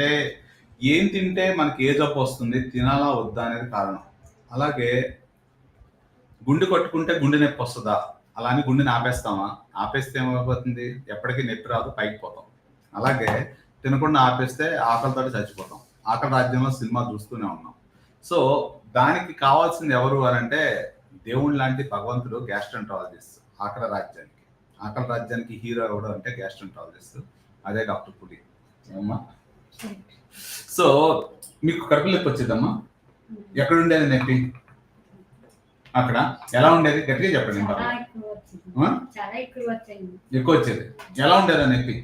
ఏంటంటే ఏం తింటే మనకి ఏ జబ్బు వస్తుంది తినాలా వద్దా అనేది కారణం. అలాగే గుండె కొట్టుకుంటే గుండె నొప్పి వస్తుందా? అలా అని గుండెని ఆపేస్తామా? ఆపేస్తే ఏమైపోతుంది? ఎప్పటికీ నొప్పి రాదు పైకి పోతాం. అలాగే తినకుండా ఆపేస్తే ఆకలితో చచ్చిపోతాం. ఆకలి రాజ్యంలో సినిమా చూస్తూనే ఉన్నాం. సో దానికి కావాల్సింది ఎవరు అని అంటే దేవుడు లాంటి భగవంతుడు గ్యాస్ట్రంటాలజిస్ట్ ఆకలి రాజ్యానికి. ఆకలి రాజ్యానికి హీరో ఎవడు అంటే గ్యాస్ట్రంటాలజిస్ట్. అదే డాక్టర్ పులి. ఏమ్మా? సో మీకు కడుపు నొప్పి వచ్చిందమ్మా? ఎక్కడ ఉండేది నొప్పి? అక్కడ? ఎలా ఉండేది? గట్టిగా చెప్పండి ఎక్కువ వచ్చింది. ఆ? చాలా ఎక్కువ వచ్చింది. ఎక్కువ వచ్చేది. ఎలా ఉండేది నొప్పి?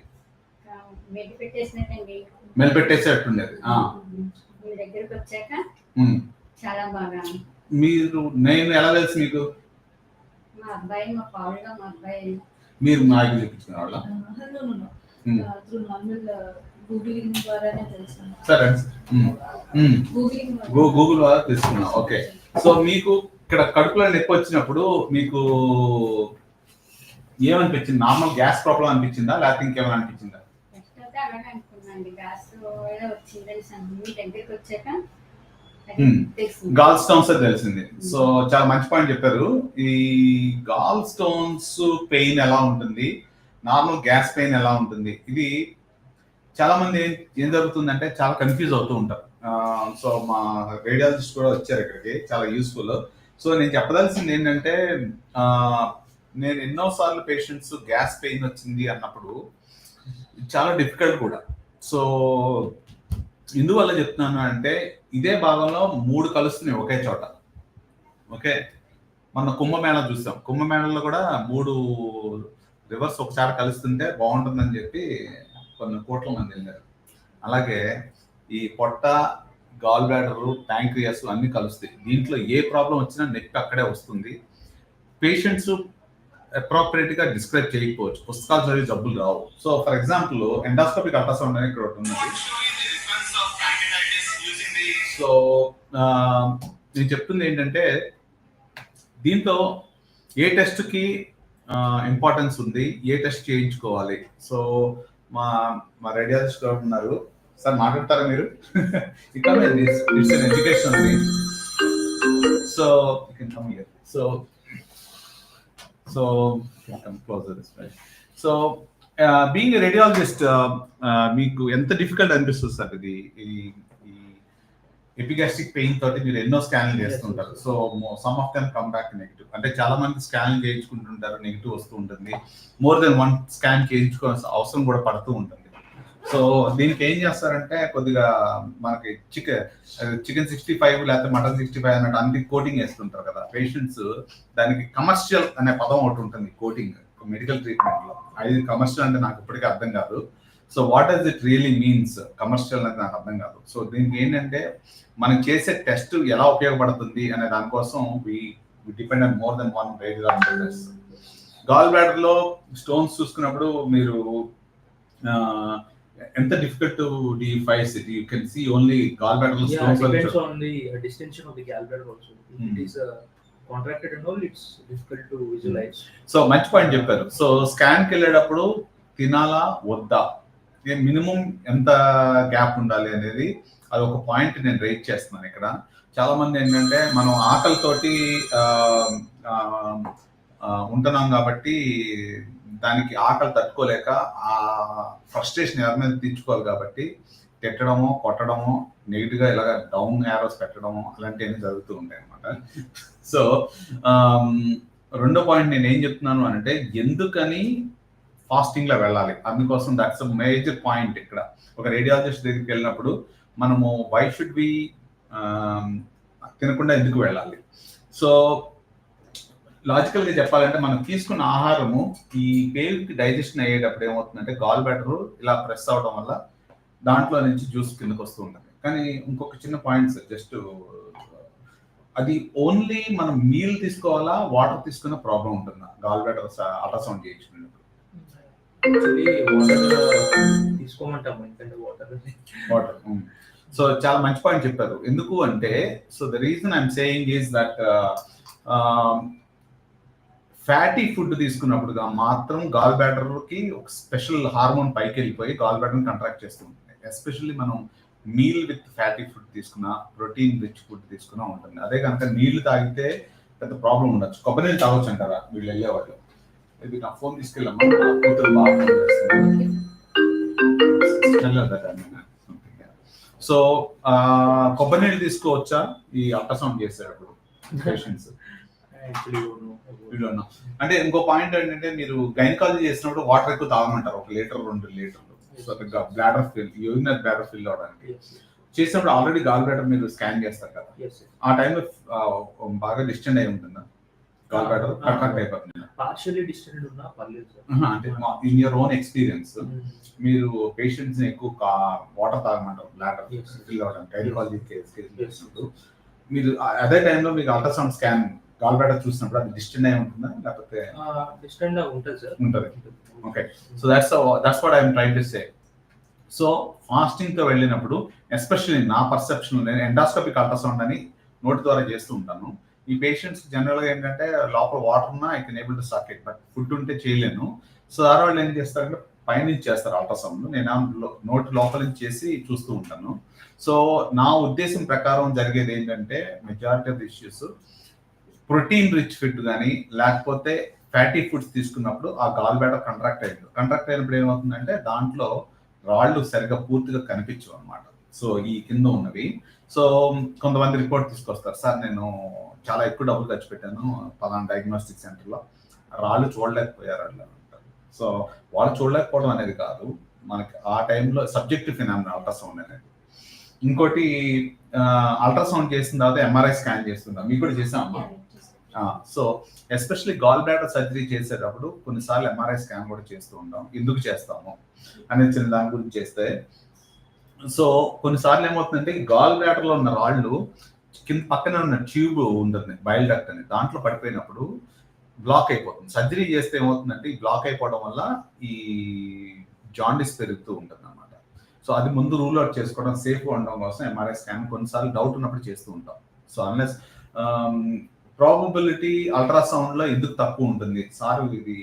మీ దగ్గరికి వచ్చాక. చాలా బాగా. మీరు నేను ఎలా తెలుసు మీకు? మా అబ్బాయి మా పావులుగా మా అబ్బాయి. మీరు నాకు చూపించిన వాళ్ళ గూగులింగ్ ద్వారానే తెలుసు సరే గూగుల్ ద్వారా తెలుసుకున్నాం. ఓకే. సో మీకు ఇక్కడ కడుపులో నొప్పి వచ్చినప్పుడు మీకు ఏమనిపించింది? నార్మల్ గ్యాస్ ప్రాబ్లం అనిపించిందా? లేకపోతే ఇంకేమైనా అనిపించిందా. గాల్ స్టోన్స్ అని తెలిసింది. సో చాలా మంచి పాయింట్ చెప్పారు. ఈ గాల్ స్టోన్స్ పెయిన్ ఎలా ఉంటుంది? నార్మల్ గ్యాస్ పెయిన్ ఎలా ఉంటుంది? ఇది చాలా మంది ఏం- జరుగుతుందంటే చాలా కన్ఫ్యూజ్ అవుతూ ఉంటారు. సో మా రేడియాలజిస్ట్ కూడా వచ్చారు ఇక్కడికి చాలా యూస్ఫుల్ సో నేను చెప్పదలసింది ఏంటంటే నేను ఎన్నోసార్లు పేషెంట్స్ గ్యాస్ పెయిన్ వచ్చింది అన్నప్పుడు చాలా డిఫికల్ట్ కూడా. సో ఎందువల్ల చెప్తున్నాను అంటే ఇదే భాగంలో మూడు కలుస్తున్నాయి ఒకే చోట. ఓకే మన కుంభమేళ చూసాం. కుంభమేళలో కూడా మూడు రివర్స్ ఒకసారి కలుస్తుంటే బాగుంటుందని చెప్పి కొన్ని కోట్ల మంది వెళ్ళారు. అలాగే ఈ పొట్ట గాల్ బ్లాడర్ ప్యాంక్రియాస్ అన్ని కలుస్తాయి. దీంట్లో ఏ ప్రాబ్లం వచ్చినా నొప్పి అక్కడే వస్తుంది. పేషెంట్స్ అప్రాపరియేట్గా డిస్క్రైబ్ చేయకపోవచ్చు. పుస్తకాలు చదివి జబ్బులు రావు. So for example endoscopic ultrasound అనేది ఇక్కడ ఒకటి సో నేను చెప్తుంది ఏంటంటే దీంట్లో ఏ టెస్ట్కి ఇంపార్టెన్స్ ఉంది ఏ టెస్ట్ చేయించుకోవాలి. సో మా మా రేడియాలజిస్ట్ గారు ఉన్నారు. సార్ మాట్లాడతారా మీరు? ఇక్కడ it's an education so come here so so come closer so being radiologist మీకు ఎంత డిఫికల్ట్ అనిపిస్తుంది సార్ ఇది? ఎపిగాస్టిక్ పెయిన్ తోటి మీరు ఎన్నో స్కాన్లు చేస్తుంటారు. So some of them come back negative అంటే చాలా మంది స్కాన్ చేయించుకుంటుంటారు నెగిటివ్ వస్తూ ఉంటుంది. మోర్ దెన్ వన్ స్కాన్ చేయించుకోవాల్సిన అవసరం కూడా పడుతూ ఉంటుంది. సో దీనికి ఏం చేస్తారంటే కొద్దిగా మనకి చికెన్ చికెన్ సిక్స్టీ ఫైవ్ లేకపోతే మటన్ సిక్స్టీ ఫైవ్ అన్నట్టు అన్ని కోటింగ్ వేస్తుంటారు కదా. పేషెంట్స్ దానికి కమర్షియల్ అనే పదం ఒకటి ఉంటుంది కోటింగ్. మెడికల్ ట్రీట్మెంట్లో. అది కమర్షియల్ అంటే నాకు ఇప్పటికీ అర్థం కాదు. So what does it really means commercial అనేది నాకు అర్థం కాదు. సో దీనికి ఏంటంటే మనం చేసే టెస్ట్ ఎలా ఉపయోగపడుతుంది అనే దానికోసం we depend on more than one radiologist gall బ్లాడర్లో stones చూసుకున్నప్పుడు మీరు ఎంత difficult defies it you can see only gall bladder stones the gallbladder also. If Hmm. it is uh, contracted and all, it's difficult to visualize. So మంచి point చెప్పారు. So స్కాన్కి వెళ్ళేటప్పుడు తినాలా వద్దా? Minimum ఎంత గ్యాప్ ఉండాలి అనేది అది ఒక పాయింట్ నేను రేట్ చేస్తున్నాను ఇక్కడ. చాలా మంది ఏంటంటే మనం ఆకలితోటి ఉంటున్నాం కాబట్టి దానికి ఆకలి తట్టుకోలేక ఆ ఫ్రస్ట్రేషన్ ఎవరి మీద తీర్చుకోవాలి కాబట్టి తిట్టడమో కొట్టడమో నెగిటివ్గా ఇలాగ డౌన్ యారోస్ పెట్టడము అలాంటివన్నీ జరుగుతూ ఉంటాయి అనమాట సో రెండో పాయింట్ నేను ఏం చెప్తున్నాను అంటే ఎందుకని ఫాస్టింగ్లో వెళ్ళాలి. అందుకోసం దట్స్ మేజర్ పాయింట్ ఇక్కడ. ఒక రేడియాలజిస్ట్ దగ్గరికి వెళ్ళినప్పుడు మనము వై షుడ్ బి తినకుండా ఎందుకు వెళ్ళాలి? సో లాజికల్గా చెప్పాలంటే మనం తీసుకున్న ఆహారము ఈ పేరుకి డైజెషన్ అయ్యేటప్పుడు ఏమవుతుందంటే గాల్ బ్యాటర్ ఇలా ప్రెస్ అవడం వల్ల దాంట్లో నుంచి జ్యూస్ కిందకు వస్తూ ఉంటుంది. కానీ ఇంకొక చిన్న పాయింట్ జస్ట్ అది ఓన్లీ మనం మీల్ తీసుకోవాలా వాటర్ తీసుకున్న ప్రాబ్లం ఉంటుందా? గాల్ బ్యాటర్ అల్ట్రాసౌండ్ చేయించుకున్నప్పుడు తీసుకోమంటాము ఎందుకంటే వాటర్ వాటర్ సో చాలా మంచి పాయింట్ చెప్పారు. ఎందుకు అంటే so the reason I'm saying is that fatty food తీసుకున్నప్పుడు మాత్రం గాల్ బ్యాటర్కి ఒక స్పెషల్ హార్మోన్ పైకి వెళ్ళిపోయి గాల్ బ్యాటర్ని కంట్రాక్ట్ చేస్తుంది ఎస్పెషల్లీ మనం మీల్ విత్ ఫ్యాటీ ఫుడ్ తీసుకున్నా ప్రోటీన్ రిచ్ ఫుడ్ తీసుకున్నా ఉంటుంది. అదే కనుక నీళ్ళు తాగితే పెద్ద ప్రాబ్లం ఉండొచ్చు. కొబ్బరి నీళ్ళు తాగొచ్చు అంటారా? వీళ్ళు వెళ్ళేవాళ్ళు. ఇది నా ఫోన్ తీసుకెళ్ళమ్మా. కూతురు బాగా. సో కొబ్బరి నీళ్ళు తీసుకోవచ్చా? ఈ అల్ట్రాసౌండ్ పేషెంట్స్ about- వీళ్ళు ఉన్నా. అంటే ఇంకో పాయింట్ ఏంటంటే మీరు గైనకాలజీ చేసినప్పుడు వాటర్ ఎక్కువ తాగమంటారు. ఒక లీటర్ రెండు లీటర్లు. So bladder fill urinal bladder fill అవడానికి. చేసినప్పుడు ఆల్రెడీ గాల్ బ్లాడర్ మీరు స్కాన్ చేస్తారు కదా. ఆ టైంలో బాగా డిస్టెండ్ అయి ఉంటుందా? గాల్ బ్లాడర్ distended ఉన్నా పర్లేదు సార్ అంటే ఇన్ యువర్ ఓన్ ఎక్స్పీరియన్స్. మీరు పేషెంట్స్ని ఎక్కువ వాటర్ తాగమంటారు బ్లాడర్. Fill gynaecology case. చేసినప్పుడు మీరు అదే టైంలో మీకు అల్ట్రాసౌండ్ స్కాన్ గాల్ బ్లాడర్ చూసినప్పుడు అది డిస్టెండ్ అయి ఉంటుందా లేకపోతే డిస్టెండ్ ఉంటుంది సార్ ఉంటది. Okay. So that's that's what I'm trying to say so ఫాస్టింగ్తో వెళ్ళినప్పుడు ఎస్పెషల్లీ నా పర్సెప్షన్ నేను ఎండాస్కోపిక్ అల్ట్రాసౌండ్ అని నోటి ద్వారా చేస్తూ ఉంటాను ఈ పేషెంట్స్ జనరల్గా ఏంటంటే లోపల వాటర్ ఉన్నా I can able to suck it but food ఉంటే చేయలేను. సో దాని వాళ్ళు ఏం చేస్తారంటే పైనుంచి చేస్తారు అల్ట్రాసౌండ్ నేను ఆ లో- నోటి లోపల నుంచి చేసి చూస్తూ ఉంటాను. సో నా ఉద్దేశం ప్రకారం జరిగేది ఏంటంటే majority of issues protein rich food కానీ లేకపోతే ఫ్యాటీ ఫుడ్స్ తీసుకున్నప్పుడు ఆ గాల్ బ్యాటర్ కంట్రాక్ట్ అయ్యింది. కంట్రాక్ట్ అయినప్పుడు ఏమవుతుందంటే దాంట్లో రాళ్ళు సరిగా పూర్తిగా కనిపించవు అనమాట సో ఈ కింద ఉన్నవి. సో కొంతమంది రిపోర్ట్ తీసుకొస్తారు. సార్ నేను చాలా ఎక్కువ డబ్బులు ఖర్చు పెట్టాను పలానా డయాగ్నోస్టిక్ సెంటర్లో రాళ్ళు చూడలేకపోయారు అని అంటారు. సో వాళ్ళు చూడలేకపోవడం అనేది కాదు. మనకి ఆ టైంలో సబ్జెక్టివ్ ఫినామినా అల్ట్రాసౌండ్ అనేది. ఇంకోటి అల్ట్రాసౌండ్ చేసిన తర్వాత ఎంఆర్ఐ స్కాన్ చేస్తుంటాం మీకు కూడా చేసామమ్మా so especially gall bladder surgery చేసేటప్పుడు కొన్నిసార్లు ఎంఆర్ఐ స్కాన్ కూడా చేస్తూ ఉంటాం. ఎందుకు చేస్తాము? అనేది చిన్న దాని గురించి చేస్తే సో కొన్నిసార్లు ఏమవుతుందంటే గాల్ బ్లాడర్లో ఉన్న రాళ్ళు కింద పక్కన ఉన్న ట్యూబ్ ఉంటుంది బయల్ డక్ట్ అని. దాంట్లో పడిపోయినప్పుడు బ్లాక్ అయిపోతుంది. సర్జరీ చేస్తే ఏమవుతుందంటే ఈ బ్లాక్ అయిపోవడం వల్ల ఈ జాండిస్ పెరుగుతూ ఉంటుంది అనమాట సో అది ముందు రూల్ అవుట్ చేసుకోవడం సేఫ్గా ఉండడం కోసం ఎంఆర్ఐ స్కాన్ కొన్నిసార్లు డౌట్ ఉన్నప్పుడు చేస్తూ ఉంటాం. సో అన్లెస్ ప్రాబబిలిటీ అల్ట్రాసౌండ్లో ఎందుకు తక్కువ ఉంటుంది? సార్ ఇది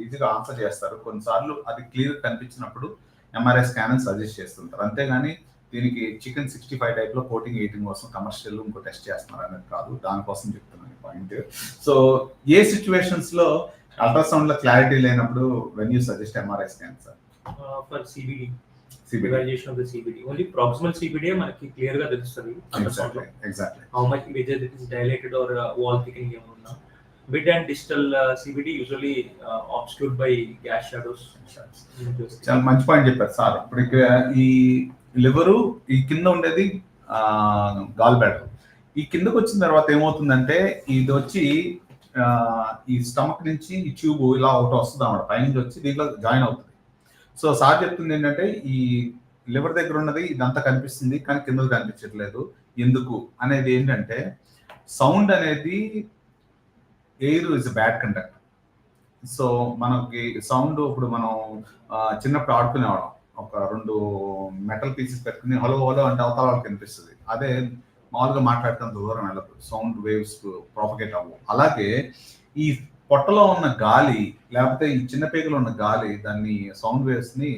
ఈజీగా ఆన్సర్ చేస్తారు. కొన్నిసార్లు అది క్లియర్ కనిపించినప్పుడు ఎంఆర్ఐ స్కాన్ అని సజెస్ట్ చేస్తుంటారు. అంతేగాని దీనికి చికెన్ సిక్స్టీ ఫైవ్ టైప్లో కోటింగ్ ఎయిటింగ్ కోసం కమర్షియల్ ఇంకో టెస్ట్ చేస్తున్నారు అనేది కాదు. దానికోసం చెప్తున్నాను పాయింట్ సో ఏ సిచ్యువేషన్స్లో అల్ట్రాసౌండ్లో క్లారిటీ లేనప్పుడు when you suggest MRI scan sir for CBD CBD evaluation of the CBD. Only proximal CBD మనకి క్లియర్గా తెలుస్తుంది exactly much whether it is dilated or uh, wall thickening ఏమన్నా? Mid and distal uh, CBD usually uh, obscured by gas shadows. చాలా మంచి point చెప్పారు sir. ఇప్పుడు ఇక్కడ ఈ లివరు ఈ కింద ఉండేది గాల్ బ్యాడర్ ఈ కిందకు వచ్చిన తర్వాత ఏమవుతుందంటే ఇది వచ్చి ఈ స్టమక్ నుంచి ఈ ట్యూబ్ ఇలా ఒకటి వస్తుంది అన్నమాట. పైనుంచి వచ్చి దీంట్లో జాయిన్ అవుతుంది. సో సార్ చెప్తుంది ఏంటంటే ఈ లివర్ దగ్గర ఉన్నది ఇదంతా కనిపిస్తుంది కానీ కింద కనిపించట్లేదు. ఎందుకు? అనేది ఏంటంటే సౌండ్ అనేది air is bad conduct so మనకి సౌండ్ ఇప్పుడు మనం ఆ, చిన్నప్పుడు ఆడుకునేవాళ్ళం. ఒక రెండు మెటల్ పీసెస్ పెట్టుకుని హలో హలో అంటే అవతల వాళ్ళకి కనిపిస్తుంది అదే మామూలుగా మాట్లాడటం దూరం వెళ్ళదు సౌండ్ వేవ్స్ ప్రాపగేట్ అవ్వవు అలాగే ఈ పొట్టలో ఉన్న గాలి లేకపోతే ఈ చిన్న పేగులో ఉన్న గాలి దాన్ని సౌండ్ వేవ్స్ని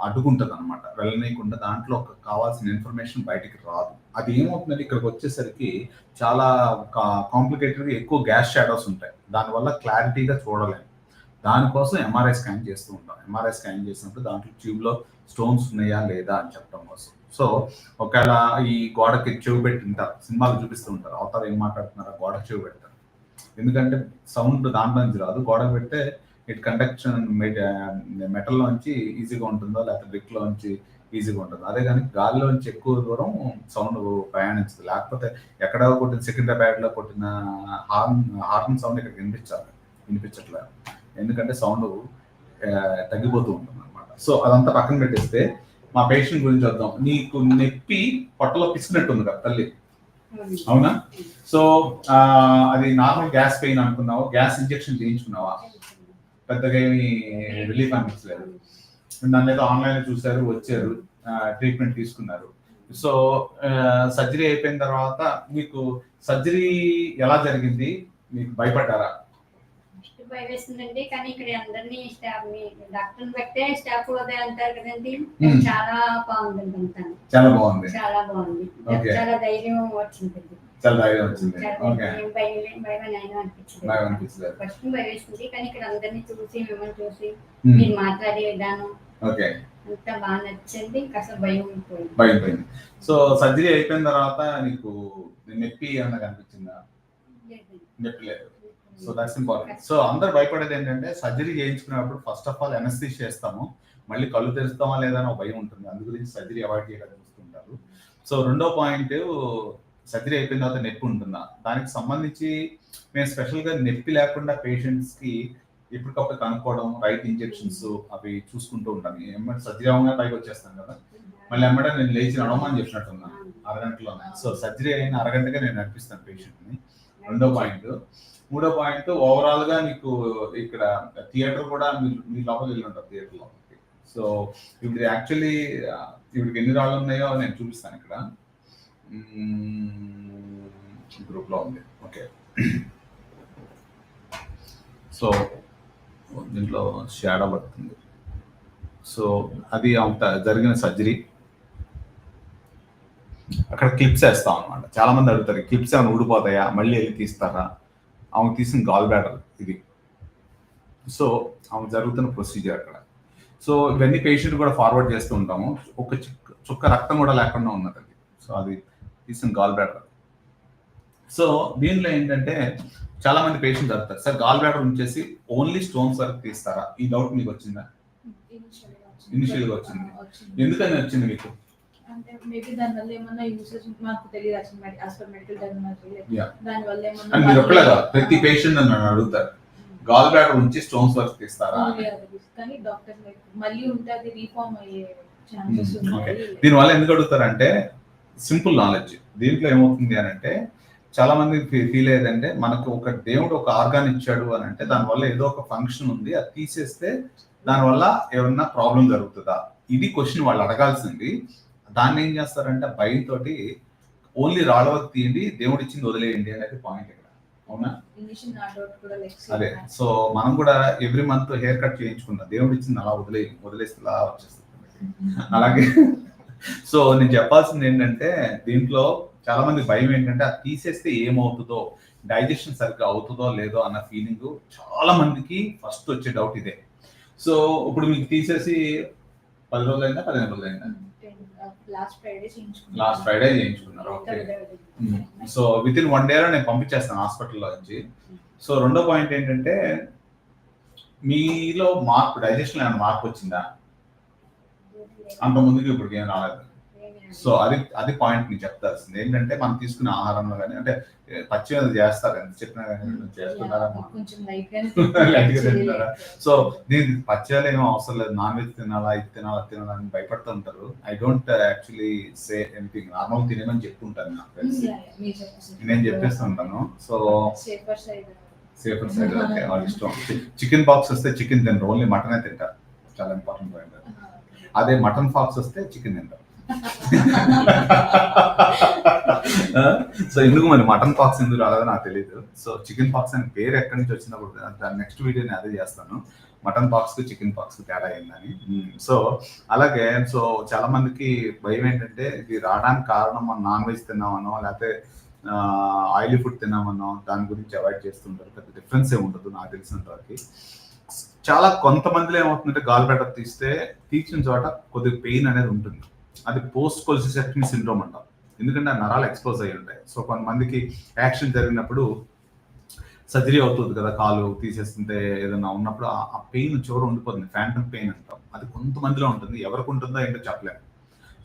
అడ్డుకుంటుంది అనమాట వెళ్ళనీయకుండా దాంట్లో ఒక కావాల్సిన ఇన్ఫర్మేషన్ బయటికి రాదు. అది ఏమవుతుందంటే ఇక్కడికి వచ్చేసరికి చాలా కాంప్లికేటెడ్గా ఎక్కువ గ్యాస్ షాడోస్ ఉంటాయి. దానివల్ల క్లారిటీగా చూడలేము దానికోసం ఎంఆర్ఐ స్కాన్ చేస్తూ ఉంటాం. ఎంఆర్ఐ స్కాన్ చేసినప్పుడు దాంట్లో ట్యూబ్లో స్టోన్స్ ఉన్నాయా లేదా అని చెప్పడం కోసం. సో ఒకవేళ ఈ గోడకి చెవి పెట్టింటారు సినిమాలు చూపిస్తూ ఉంటారు. అవతారు ఏం మాట్లాడుతున్నారు గోడకి చెవి పెడతారు. ఎందుకంటే సౌండ్ దాంట్లో నుంచి రాదు. గోడకు పెడితే ఇట్ కండక్షన్ మెటల్ లోంచి ఈజీగా ఉంటుందో లేకపోతే బ్రిక్లో నుంచి ఈజీగా ఉంటుంది. అదే కానీ గాలిలోంచి ఎక్కువ దూరం సౌండ్ ప్రయాణించదు. లేకపోతే ఎక్కడ కొట్టిన సికింద్రాబాద్లో కొట్టిన హార్న్ హార్న్ సౌండ్ ఇక్కడ వినిపించాలి. వినిపించట్లేదు ఎందుకంటే సౌండ్ తగ్గిపోతూ ఉంటుంది అనమాట సో అదంతా పక్కన పెట్టేస్తే మా పేషెంట్ గురించి వద్దాం నీకు నొప్పి పొట్టలో పిసినట్టుంది కదా తల్లి. అవునా? సో అది నార్మల్ గ్యాస్ పెయిన్ అనుకున్నావు? గ్యాస్ ఇంజెక్షన్ చేయించుకున్నావా? పెద్దగా ఏమి రిలీఫ్ అనిపించలేదు. దాని ఏదో ఆన్లైన్ చూశారు వచ్చారు ట్రీట్మెంట్ తీసుకున్నారు. సో సర్జరీ అయిపోయిన తర్వాత మీకు సర్జరీ ఎలా జరిగింది? మీకు భయపడ్డారా? భయం వేస్తుందండి కానీ ఇక్కడ అందరినీ స్టాఫ్ని డాక్టర్ బట్టే స్టాఫ్ అదే అంటారు కదండి. చాలా బాగుందండి అంతా. చాలా బాగుంది. చాలా బాగుంది. చాలా ధైర్యం వచ్చింది చాలా వచ్చింది ఓకే భయం అనిపించింది. అనిపించలేదు ఫస్ట్ భయం వేసింది. కానీ ఇక్కడ అందరినీ చూసి మిమ్మల్ని చూసి Hmm. మీరు మాట్లాడే విధానం ఓకే అంతా బాగా నచ్చింది. ఇంకా అసలు భయం పోయింది భయం పోయింది సో సర్జరీ అయిపోయిన తర్వాత నీకు నొప్పి ఏమన్నా కనిపించిందా? నొప్పి లేదు. సో దట్స్ ఇంపార్టెంట్ సో అందరు భయపడేది ఏంటంటే సర్జరీ చేయించుకున్నప్పుడు ఫస్ట్ ఆఫ్ ఆల్ ఎనస్థిస్ చేస్తాము. మళ్ళీ కళ్ళు తెరుస్తామా లేదా అని ఒక భయం ఉంటుంది. అందు గురించి సర్జరీ అవాయిడ్ చేయడం చూస్తుంటారు. సో రెండో పాయింట్ సర్జరీ అయిపోయిన తర్వాత నొప్పి ఉంటుందా? దానికి సంబంధించి మేము స్పెషల్గా నొప్పి లేకుండా పేషెంట్స్కి ఎప్పటికప్పుడు కనుక్కోవడం రైట్ ఇంజెక్షన్స్ అవి చూసుకుంటూ ఉంటాను ఏమంటే సర్జరీ అవగానే పైకి వచ్చేస్తాను కదా. మళ్ళీ ఎమ్మటే నేను లేచి నడవమని చెప్పినట్టున్నా. అరగంటలోనే సో సర్జరీ అయిన అరగంటగా నేను నడిపిస్తాను పేషెంట్ని. రెండో పాయింట్. మూడో పాయింట్ ఓవరాల్గా నీకు ఇక్కడ థియేటర్ కూడా మీరు మీ లోపల వెళ్ళి ఉంటారు థియేటర్ లోపలికి సో ఇప్పుడు యాక్చువల్లీ ఇప్పుడు ఎన్ని రాళ్ళు ఉన్నాయో నేను చూపిస్తాను ఇక్కడ. గ్రూప్లో ఉంది ఓకే సో దీంట్లో షాడో పడుతుంది. సో అది అంత జరిగిన సర్జరీ అక్కడ క్లిప్స్ వేస్తాం అనమాట చాలా మంది అడుగుతారు క్లిప్స్ ఏమైనా ఊడిపోతాయా? మళ్ళీ వెళ్ళి తీస్తారా? ఆమె తీసిన గాల్ బ్యాటర్ ఇది. సో ఆమె జరుగుతున్న ప్రొసీజర్ అక్కడ. సో ఇవన్నీ పేషెంట్ కూడా ఫార్వర్డ్ చేస్తూ ఉంటాము. ఒక చుక్క చుక్క రక్తం కూడా లేకుండా ఉన్నది సో అది తీసిన గాల్ బ్యాటర్ సో దీనిలో ఏంటంటే చాలా మంది పేషెంట్స్ అడుగుతారు సార్ గాల్ బ్యాటర్ ఉంచేసి ఓన్లీ స్టోన్స్ వరకు తీస్తారా? ఈ డౌట్ మీకు వచ్చిందా? Initial గా వచ్చింది. ఎందుకని వచ్చింది మీకు? అంటే మేబీ దాని వల్ల ఏమన్నా యూసేజ్ మాకు తెలియదు అసలు యాజ్ మెడికల్ టెక్నాలజీ Yeah. దాని వల్ల అని మీరు ఏమన్నా ప్రతి పేషెంట్ నన్ను అడుగుతారు గాల్ బ్యాటర్ ఉంచి స్టోన్స్ వరకు తీస్తారా? అని. కానీ డాక్టర్ మళ్ళీ ఉంటే అది రీఫార్మ్ అయ్యే ఛాన్సెస్ Hmm, ఉన్నాయి. దీనివల్ల ఎందుకు అడుగుతారంటే సింపుల్ నాలెడ్జ్. దీంట్లో ఏమవుతుంది అని అంటే చాలా మంది ఫీల్ అయ్యేదంటే మనకు ఒక దేవుడు ఒక ఆర్గాన్ ఇచ్చాడు అని అంటే దానివల్ల ఏదో ఒక ఫంక్షన్ ఉంది అది తీసేస్తే దానివల్ల ఏమన్నా ప్రాబ్లం జరుగుతుందా? ఇది క్వశ్చన్ వాళ్ళు అడగాల్సింది. దాన్ని ఏం చేస్తారంటే భయంతో ఓన్లీ రాళ్ళ వరకు తీయండి దేవుడు ఇచ్చింది వదిలేయండి అనేది పాయింట్ ఇక్కడ. అవునా? అదే. సో మనం కూడా ఎవ్రీ మంత్ హెయిర్ కట్ చేయించుకున్నాం దేవుడు ఇచ్చింది అలా వదిలే వదిలేస్తే అలా వచ్చేస్తుంది అలాగే సో నేను చెప్పాల్సింది ఏంటంటే దీంట్లో చాలా మంది భయం ఏంటంటే అది తీసేస్తే ఏమవుతుందో డైజెషన్ సరిగ్గా అవుతుందో లేదో అన్న ఫీలింగ్ చాలా మందికి ఫస్ట్ వచ్చే డౌట్ ఇదే. సో ఇప్పుడు మీకు తీసేసి పది రోజులైందా పదిహేను రోజులైందా? లాస్ట్ ఫ్రైడే చేయించుకున్నాను. లాస్ట్ ఫ్రైడే చేయించుకున్నారు okay so with in one డేలో నేను పంపించేస్తాను హాస్పిటల్లో నుంచి. సో రెండో పాయింట్ ఏంటంటే మీలో మార్పు డైజెషన్ ఏమైనా మార్పు వచ్చిందా? అంత ముందుకి ఇప్పుడు ఏం రాలేదు. సో అది అది పాయింట్ నేను చెప్తాల్సింది. ఏంటంటే మనం తీసుకునే ఆహారంలో కానీ అంటే పచ్చి అది చేస్తారు ఎంత చెప్పినా కానీ చేస్తున్నారా? సో దీనికి పచ్చాలు ఏమో అవసరం లేదు. నాన్ వెజ్ తినాలా ఇది తినాలా తినాలా అని భయపడుతూ ఉంటారు I don't actually say anything normal తినేమని చెప్తుంటాను నాకు తెలిసి. నేను చెప్పేస్తూ ఉంటాను. So safer side safer side okay వాళ్ళ ఇష్టం. చికెన్ బాక్స్ వస్తే చికెన్ తినరు. ఓన్లీ మటనే తింటారు. చాలా ఇంపార్టెంట్ పాయింట్ అదే మటన్ ఫాక్స్ వస్తే చికెన్ తింటారు సో ఎందుకు మరి మటన్ పాక్స్ ఎందుకు రాలేదో నాకు తెలియదు సో చికెన్ పాక్స్ అనే పేరు ఎక్కడి నుంచి వచ్చినప్పుడు దాని నెక్స్ట్ వీడియో నేను అదే చేస్తాను. మటన్ పాక్స్కి చికెన్ పాక్స్కి తేడా అయిందని సో అలాగే సో చాలా మందికి భయం ఏంటంటే ఇది రావడానికి కారణం మనం నాన్ వెజ్ తిన్నామనో లేకపోతే ఆయిలీ ఫుడ్ తిన్నామనో దాని గురించి అవాయిడ్ చేస్తుంటారు. పెద్ద డిఫరెన్స్ ఏమి ఉండదు నాకు తెలిసినంత వరకు చాలా కొంతమందిలో ఏమవుతుందంటే గాల్ బెటర్ తీస్తే తీసిన చోట కొద్దిగా పెయిన్ అనేది ఉంటుంది. అది పోస్ట్ కొలిసిసెక్టమీ సిండ్రోమ్ అంటాం. ఎందుకంటే ఆ నరాలు ఎక్స్పోజ్ అయి ఉంటాయి. సో కొంతమందికి యాక్షన్ జరిగినప్పుడు సర్జరీ అవుతుంది కదా కాలు తీసేస్తుంటే ఏదైనా ఉన్నప్పుడు ఆ- పెయిన్ చివర ఉండిపోతుంది. ఫ్యాంటమ్ పెయిన్ అంటాం. అది కొంతమందిలో ఉంటుంది. ఎవరికి ఉంటుందో ఏంటో చెప్పలేము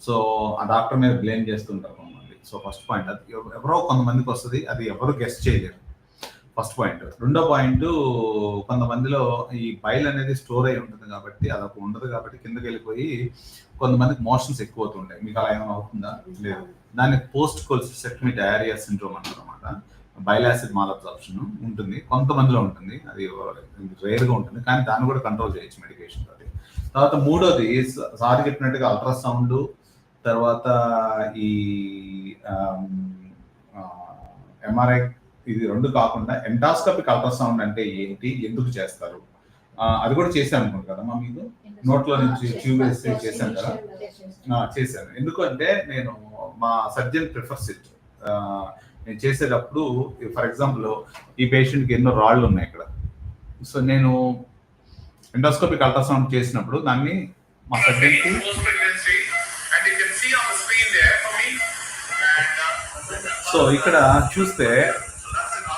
సో ఆ డాక్టర్ మీద బ్లేమ్ చేస్తుంటారు కొంతమంది. సో ఫస్ట్ పాయింట్ అది. ఎవరో కొంతమందికి వస్తుంది. అది ఎవరు గెస్ట్ చేయలేరు. First point. రెండో పాయింట్ కొంతమందిలో ఈ బైల్ అనేది స్టోర్ అయి ఉంటుంది కాబట్టి అదొక ఉండదు కాబట్టి కిందకి వెళ్ళిపోయి కొంతమందికి మోషన్స్ ఎక్కువ అవుతుంటాయి మీకు అలా ఏమైనా అవుతుందా? లేదు. దాన్ని పోస్ట్ కొలిసిసెక్టమీ డయారియా సిండ్రోమ్ అంటారు అనమాట బైల్ యాసిడ్ మాల్ అబ్జార్ప్షన్ ఉంటుంది. కొంతమందిలో ఉంటుంది. అది రేర్గా ఉంటుంది. కానీ దాన్ని కూడా కంట్రోల్ చేయొచ్చు మెడికేషన్ అది తర్వాత మూడోది సార్ చెప్పినట్టుగా అల్ట్రాసౌండ్ తర్వాత ఈ ఎంఆర్ఐ ఇది రెండు కాకుండా ఎండాస్కోపిక్ అల్ట్రాసౌండ్ అంటే ఏంటి? ఎందుకు చేస్తారు? అది కూడా చేశాను అనుకుంటు కదా మా మీకు నోట్లో నుంచి ట్యూబ్ వేసి చేశాను కదా? చేశాను. ఎందుకంటే నేను మా సర్జన్ ప్రిఫర్స్ ఇట్. నేను చేసేటప్పుడు ఫర్ ఎగ్జాంపుల్ ఈ పేషెంట్కి ఎన్నో రాళ్ళు ఉన్నాయి ఇక్కడ. సో నేను ఎండోస్కోపిక్ అల్ట్రాసౌండ్ చేసినప్పుడు దాన్ని మా సర్జన్కి సో ఇక్కడ చూస్తే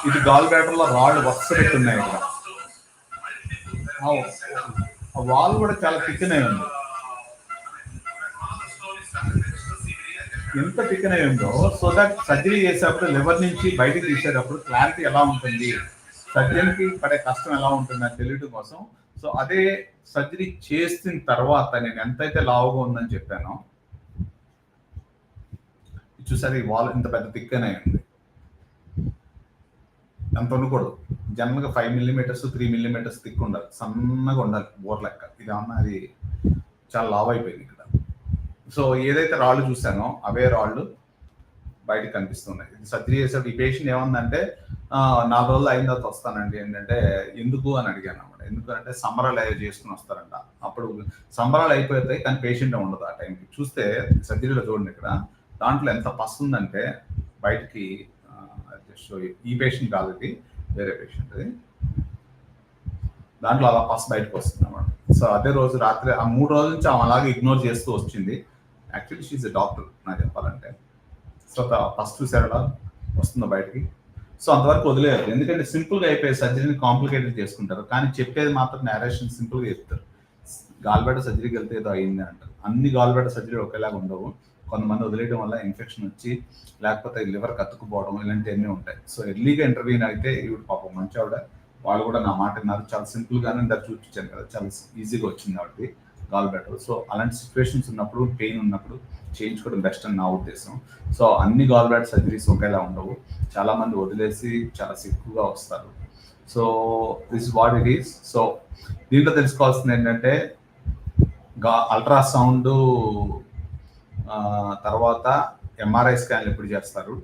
ఇది గాల్ బ్యాటర్లో రాళ్ళు వరుస పెట్టున్నాయి ఇక్కడ. ఆ- వాల్ కూడా చాలా తిక్కనే ఉంది ఎంత తిక్కనే ఉందో సో దట్ సర్జరీ చేసేటప్పుడు లివర్ నుంచి బయటకు తీసేటప్పుడు క్లారిటీ ఎలా ఉంటుంది? సర్జన్ పడే కష్టం ఎలా ఉంటుంది అని తెలియడం కోసం. సో అదే సర్జరీ చేసిన తర్వాత నేను ఎంతైతే లావుగా ఉందని చెప్పానో చూసారు ఈ వాల్ ఇంత పెద్ద తిక్కనే ఉంది అంత ఉండకూడదు జనరల్గా five millimetres three millimetres thick ఉండాలి. సన్నగా ఉండాలి బోర్ లెక్క. ఇది అన్న అది చాలా లావ్ అయిపోయింది ఇక్కడ. సో ఏదైతే రాళ్ళు చూసానో అవే రాళ్ళు బయటకు కనిపిస్తున్నాయి. ఇది సర్జరీ చేసేటప్పుడు ఈ పేషెంట్ ఏమందంటే నాలుగు రోజులు అయిన తర్వాత వస్తానండి. ఏంటంటే ఎందుకు? అని అడిగాను అనమాట ఎందుకంటే సంబరాలు అయ్యే చేసుకుని వస్తారంట. అప్పుడు సంబరాలు అయిపోతాయి కానీ పేషెంట్ ఉండదు ఆ టైంకి చూస్తే సర్జరీలో చూడండి ఇక్కడ. దాంట్లో ఎంత పసు ఉందంటే బయటికి సో ఈ పేషెంట్ కాదు ఇది. వేరే పేషెంట్ అది. దాంట్లో అలా ఫస్ట్ బయటకు వస్తుంది అనమాట సో అదే రోజు రాత్రి ఆ మూడు రోజుల నుంచి ఆమె అలాగే ఇగ్నోర్ చేస్తూ వచ్చింది. యాక్చువల్లీ షీఈ్ ఎ డాక్టర్ నాకు చెప్పాలంటే. సో ఫస్ట్ చూసారా వస్తుందో బయటికి? సో అంతవరకు వదిలేదు ఎందుకంటే సింపుల్ అయిపోయే సర్జరీని కాంప్లికేటెడ్ చేసుకుంటారు. కానీ చెప్పేది మాత్రం నేరేషన్ సింపుల్గా చెప్తారు. గాల్బేట సర్జరీకి వెళ్తే ఏదో అయింది అంటారు. అన్ని గాల్బేట సర్జరీ ఒకేలాగా ఉండవు. కొంతమంది వదిలేయడం వల్ల ఇన్ఫెక్షన్ వచ్చి లేకపోతే లివర్ కత్తుకుపోవడం ఇలాంటివన్నీ ఉంటాయి. సో ఎర్లీగా ఇంటర్వ్యూన్ అయితే ఇవి పాపం మంచి ఆవిడ వాళ్ళు కూడా నా మాట విన్నారు. చాలా సింపుల్ గానే చూపించాను కదా చాలా ఈజీగా వచ్చింది కాబట్టి గాల్ బెటర్ సో అలాంటి సిచ్యువేషన్స్ ఉన్నప్పుడు పెయిన్ ఉన్నప్పుడు చేయించుకోవడం బెస్ట్ అని నా ఉద్దేశం. సో అన్ని గాల్ బ్యాట్ సర్జరీస్ ఒకేలా ఉండవు. చాలా మంది వదిలేసి చాలా సిక్కుగా వస్తారు. So this what it is so దీంట్లో తెలుసుకోవాల్సింది ఏంటంటే గా అల్ట్రాసౌండ్ తర్వాత ఎంఆర్ఐ స్కాన్లు ఎప్పుడు చేస్తారు?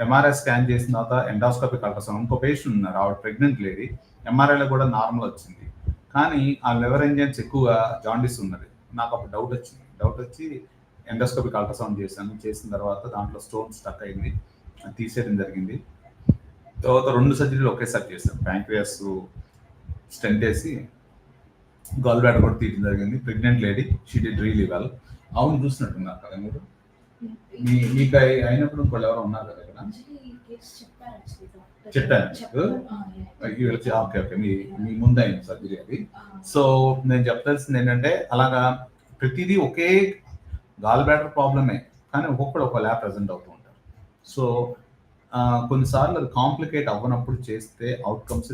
ఎంఆర్ఐ స్కాన్ చేసిన తర్వాత ఎండాస్కోపిక్ అల్ట్రాసౌండ్ ఇంకో పేషెంట్ ఉన్నారు ఆవిడ ప్రెగ్నెంట్ లేడీ ఎంఆర్ఐలో కూడా నార్మల్ వచ్చింది. కానీ ఆ లివర్ ఎంజైన్స్ ఎక్కువగా జాండీస్ ఉన్నది. నాకు అప్పుడు డౌట్ వచ్చింది. డౌట్ వచ్చి ఎండోస్కోపిక్ అల్ట్రాసౌండ్ చేశాను. చేసిన తర్వాత దాంట్లో స్టోన్ స్టక్ అయింది. అది తీసేయడం జరిగింది. తర్వాత రెండు సర్జరీలు ఒకేసారి చేశాను. ప్యాంక్రియాస్ స్టెంట్ వేసి గాల్ బ్లాడర్ కూడా తీయడం జరిగింది. Pregnant lady she did really well అవును చూసినట్టున్నారు కదా మీరు? మీ మీకు అయి- అయినప్పుడు ఇంకోళ్ళు ఎవరో ఉన్నారు కదా ఇక్కడ? చెప్పాను ఓకే ఓకే. మీ మీ ముందు అయింది సర్జరీ అది. సో నేను చెప్పాల్సింది ఏంటంటే అలాగా ప్రతిదీ ఒకే గాల్ బ్యాటర్ ప్రాబ్లమే కానీ ఒక్కొక్కడు ఒకలా ప్రజెంట్ అవుతూ ఉంటారు. సో కొన్నిసార్లు అది కాంప్లికేట్ అవ్వనప్పుడు చేస్తే అవుట్కమ్స్